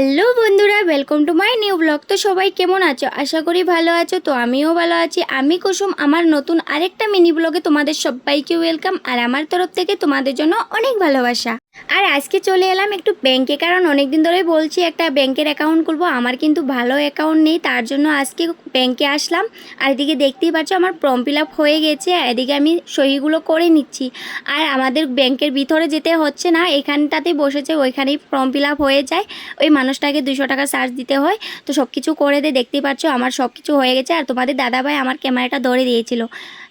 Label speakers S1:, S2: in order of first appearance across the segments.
S1: Hello বন্ধুরা welcome to my new blog তো সবাই কেমন আছো? আশা করি ভালো আছো, তো আমিও ভালো আছি। আমি কুসুম, আমার নতুন আরেকটা মিনি ব্লগে তোমাদের সবাইকে ওয়েলকাম আর আমার তরফ থেকে তোমাদের জন্য অনেক ভালোবাসা। আর আজকে চলে এলাম একটু ব্যাংকে, কারণ অনেক দিন ধরেই বলছি একটা ব্যাংকের অ্যাকাউন্ট খুলবো। আমার কিন্তু ভালো অ্যাকাউন্ট নেই, তার জন্য আজকে ব্যাংকে আসলাম। আর এদিকে দেখতেই পাচ্ছ আমার ফর্ম ফিল হয়ে গেছে এদিকে আমি সহিগুলো করে নিচ্ছি। আর আমাদের ব্যাংকের ভিতরে যেতে হচ্ছে না, এখানটাতেই বসেছে, ওইখানেই ফর্ম ফিল হয়ে যায়। ওই মানুষটাকে দুশো টাকা চার্জ দিতে হয়, তো সব কিছু করে দিয়ে দেখতেই পাচ্ছ আমার সব কিছু হয়ে গেছে। আর তোমাদের দাদাভাই আমার ক্যামেরাটা ধরে দিয়েছিল,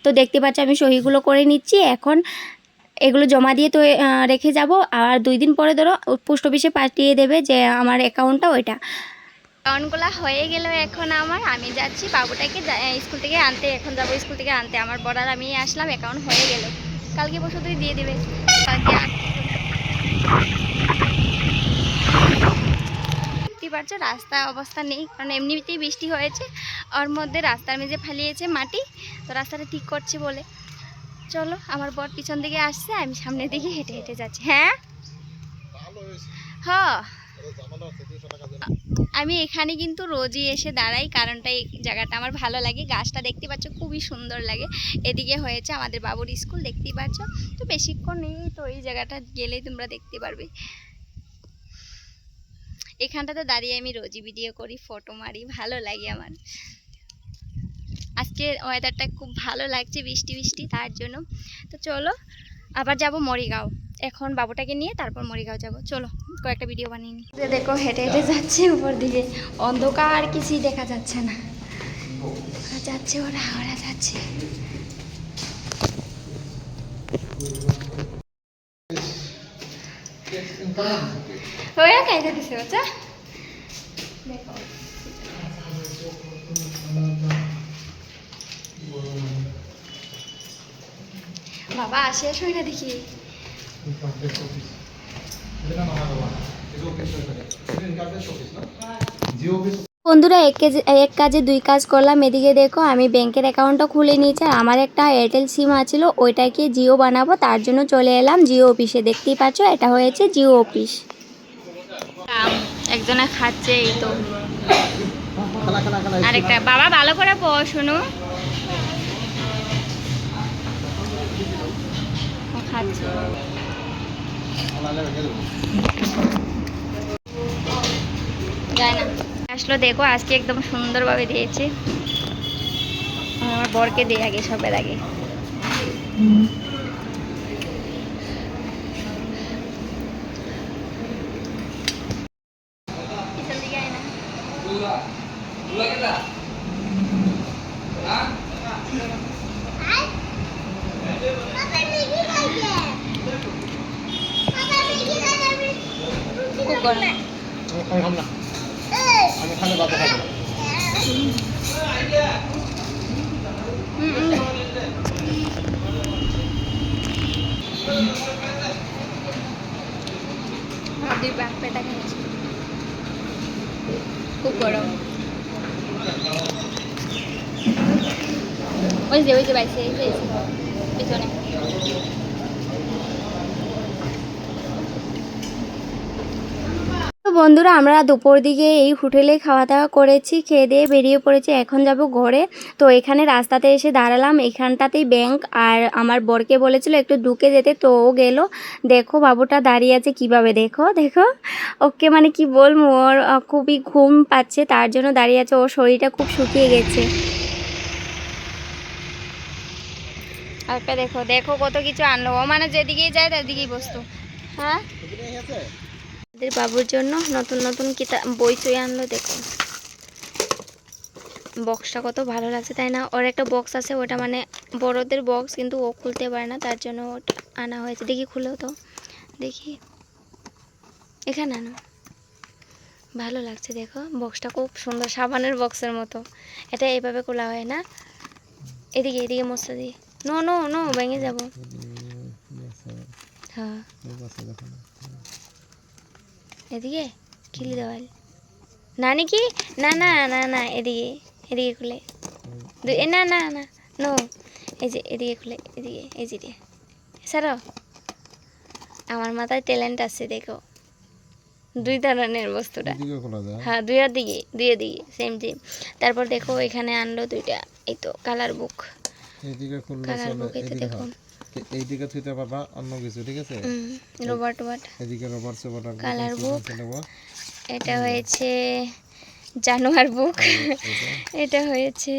S1: তো দেখতে পাচ্ছ আমি সহিগুলো করে নিচ্ছি। এখন এগুলো জমা দিয়ে তো রেখে যাব। আর দুই দিন পরে ধরো পোস্ট অফিসে পাঠিয়ে দেবে যে আমার অ্যাকাউন্টটা ওইটা। অ্যাকাউন্টগুলো হয়ে গেল এখন আমার। আমি যাচ্ছি বাবুটাকে স্কুল থেকে আনতে। এখন যাব স্কুল থেকে আনতে। আমার বড়ার আমি আসলাম অ্যাকাউন্ট হয়ে গেল। কালকে বসে তুই দিয়ে দেবে। কালকে পাচ্ছ, রাস্তা অবস্থা নেই। কারণ এমনিতেই বৃষ্টি হয়েছে। ওর মধ্যে রাস্তার মেঝে ফালিয়েছে মাটি। তো রাস্তাটা ঠিক করছে বলে। চলো আমার বর পিছন দিকে আসছে আমি সামনের দিকে হেঁটে হেঁটে যাচ্ছি। হ্যাঁ? হ্যাঁ আমি এখানে কিন্তু রোজই এসে দাঁড়াই কারণটা এই জায়গাটা আমার ভালো লাগে। গাছটা দেখতে পাচ্ছ খুবই সুন্দর লাগে। এদিকে হয়েছে আমাদের বাবুর স্কুল দেখতেই পাচ্ছ। তো বেশিক্ষণ নেই তো এই জায়গাটা গেলেই তোমরা দেখতে পারবে। এখানটাতে দাঁড়িয়ে আমি রোজই ভিডিও করি ফটো মারি ভালো লাগে আমার। আজকে ওয়েদারটা খুব ভালো লাগছে, বৃষ্টি বৃষ্টি, তার জন্য। তো চলো, আবার যাব মরিগাঁও। এখন বাবুটাকে নিয়ে তারপর মরিগাঁও যাব। চলো, কয়েকটা ভিডিও বানিয়ে নিই। দেখো, হেঁটে হেঁটে যাচ্ছে উপর দিকে। অন্ধকার কিছুই দেখা যাচ্ছে না। যাচ্ছে ওরা ওরা যাচ্ছে। হয়ে খাইতে দিছে ওটা দেখো। বাবা শেষ হয় না দেখি। বন্ধুরা এক কেজি এক কাজে দুই কাজ করলাম। এদিকে দেখো আমি ব্যাংকের অ্যাকাউন্টটা খুলে নিয়েছি। আর আমার একটা এয়ারটেল সিম আছিল ওইটাকে জিও বানাবো? তার জন্য চলে এলাম জিও অফিসে। দেখতেই পাচ্ছ এটা হয়েছে জিও অফিস। একজনে খাচ্ছে এই তো। আরেকটা বাবা ভালো করে পড়াশুনো ও খাচ্ছে। আসলো, দেখো, আজকে একদম সুন্দরভাবে দিয়েছে। আমার বরকে দিয়ে আগে, সবের আগে। পিছন দিকে আয় না। খুব গরম
S2: আমি না খালে বাবা খাব
S1: বাপ পেটা খাচ্ছে খুব গরম। ওই যে ওই যে বাইসে পিছনে। বন্ধুরা, আমরা দুপুর দিকে এই হোটেলে খাওয়া দাওয়া করেছি, খেয়ে দিয়ে বেরিয়ে পড়েছি, এখন যাব ঘরে। তো এখানে রাস্তাতে এসে দাঁড়ালাম, এখানটাতেই ব্যাংক আর আমার বরকে বলেছিল একটু ঢুকে যেতে, তো ও গেল। দেখো, বাবুটা দাঁড়িয়ে আছে কীভাবে, দেখো দেখো। ওকে মানে কি বলব, ওর খুবই ঘুম পাচ্ছে, তার জন্য দাঁড়িয়ে আছে, ওর শরীরটা খুব শুকিয়ে গেছে। আরেকটা দেখো দেখো কত কিছু আনলো। ও মানে যেদিকেই যায় তাদিকেই বসতো। হ্যাঁ? আমাদের বাবুর জন্য নতুন নতুন কিতাব বই চই আনলো দেখো বক্সটা কত ভালো লাগছে তাই না ওর একটা বক্স আছে ওটা মানে বড়দের বক্স কিন্তু ও খুলতে পারে না তার জন্য ওটা আনা হয়েছে দেখি খুলেও তো দেখি এখানে আনো ভালো লাগছে দেখো বক্সটা খুব সুন্দর সাবানের বক্সের মতো এটা এভাবে খোলা হয় না এদিকে এদিকে মশলা দিয়ে নো নো নো ভেঙে যাব হ্যাঁ এদিকে? খিলি দেওয়াল। না নাকি না না না না এদিকে এদিকে খুলে। এ না না না নো এই যে এদিকে খুলে এদিকে এই যে দিয়ে সারো আমার মাথায় ট্যালেন্ট আছে দেখো। দুই ধরনের বস্তুটা। হ্যাঁ দুইয়ের দিকে দুইয়ের দিকে সেম সেম তারপর দেখো এখানে আনলো দুইটা এই তো কালার বুক কালার বুক এই তো।
S2: এ- এইদিকে থুইতে পারবা অন্য কিছু ঠিক আছে?
S1: রোবট ওয়াট
S2: এদিকে সেবার রাখব
S1: Colour
S2: pencil
S1: এটা হয়েছে জানোয়ার বুক এটা হয়েছে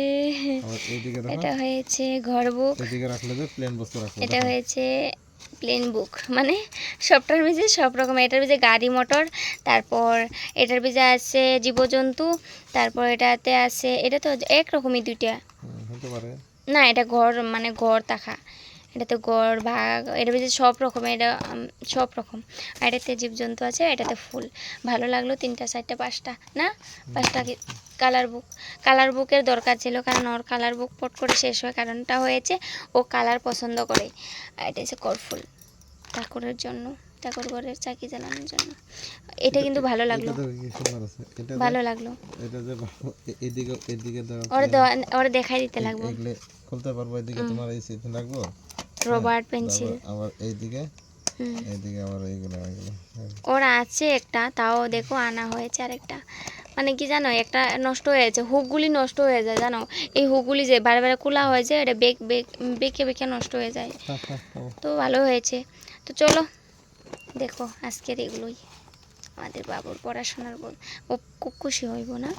S1: এটা হয়েছে ঘর বুক
S2: এদিকে রাখলে যে প্লেন বস্তু
S1: এটা হয়েছে প্লেন বুক মানে সবটার ভিজে সব রকম এটার ভিজে গাড়ি মোটর তারপর এটার ভিজে আছে জীবজন্তু তারপর এটাতে আছে এটা তো একরকমই দুইটা। না এটা ঘর মানে ঘর তাখা। এটাতে গড় ভাগ এটা ভিজে সব রকম এটা সব রকম। আর এটাতে জীবজন্তু আছে এটাতে ফুল। ভালো লাগল তিনটা চারটা পাঁচটা না? পাঁচটা কালার বুক কালার বুকের দরকার ছিল কারণ ওর কালার বুক পট করে শেষ হয় কারণটা হয়েছে ও কালার পছন্দ করে। আর এটা হচ্ছে করফুল ঠাকুরের জন্য ঠাকুর ঘরের চাকি জ্বালানোর জন্য। এটা কিন্তু ভালো লাগল।
S2: এটা দেখো কি সুন্দর আছে। এটা যে-
S1: ভালো লাগল।
S2: ভালো- দেওয়া
S1: ওরা দেখাই দিতে লাগবো।
S2: খুলতে পারব এদিকে তোমার এই রাখব
S1: রবার্ট পেন্সিল।
S2: তারপর আবার এইদিকে? এইদিকে আবার এইগুলো হ্যাঁ।
S1: ওর আছে একটা তাও দেখো আনা হয়েছে আরেকটা। মানে কি জানো একটা নষ্ট হয়ে যাচ্ছে হুকগুলি নষ্ট হয়ে যায় জানো? এই হুকগুলি যে বারে বারে খোলা হয়ে যায় এটা বেক বেক বেঁকে বেঁকে নষ্ট হয়ে যায়। তো ভালো হয়েছে। তো চলো দেখো আজকের এগুলোই। আমাদের বাবুর পড়াশোনার বল ও খুব খুশি হইব না?